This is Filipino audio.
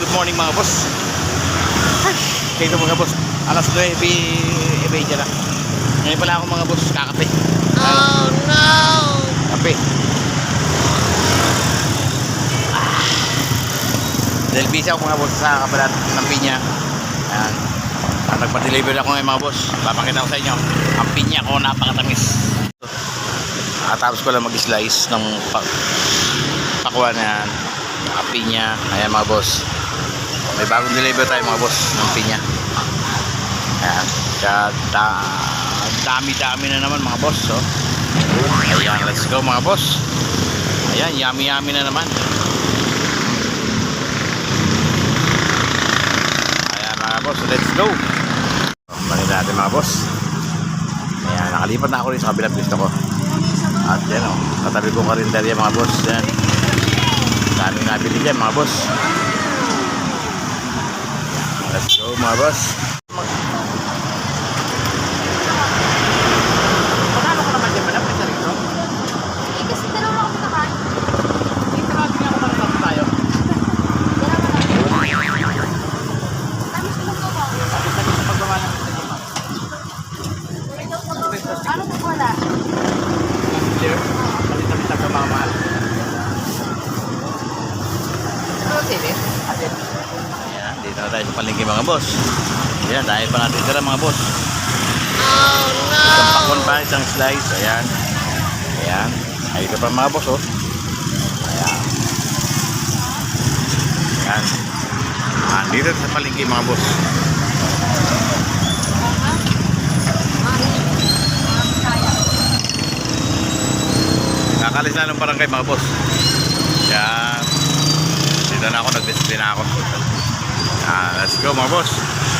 Good morning mga boss. Kaya mga boss, alas 9, i-media na. Ngayon pala ako mga boss, kakape. Oh no! Kape. Ah. Dahil busy ako mga boss sa kapalat ng pinya. Ayan. Nagpa-deliver ako ngayon mga boss. Papakita ko sa inyo. Ang pinya ko napakatamis. Tapos ko lang mag-slice ng pa pakuha na yan. Ang pinya. Ayan mga boss. Bagong deliver tayo mga boss ng pinya. Ayan. Kaya da dami-dami na naman mga boss. Oh. Ayan, let's go mga boss. Ayan, yummy-yummy na naman. Ayan mga boss, let's go. Balik natin mga boss. Ayan, nakalipat na ako rin sa kabilang pisto ko. At yan o, katabi ko karinderya mga boss. Yan. Daming nabili dyan mga boss. Let's go mga boss. Magkano ko naman dyan madam? May sarito? Eh, kasi dalawa ako nakain. Dito natin ako Ano paggawa ng sarito. Ano po wala? Clear? Sabi-sabi sa pagmamahal. Ano tini? Atin. Ayan, na tayo sa palengke mga boss. Ayan, dahil pa natin tira mga boss. Oh Isang pakon pa, isang slice. Ayan. Ayan. Ay, ito pa mga boss, oh. Ayan. Ayan. Ah, dito sa palengke mga boss. Kakalis na ng barangay mga boss. Ayan. Dito na ako, nag-display na ako. Ah, let's go, my boss.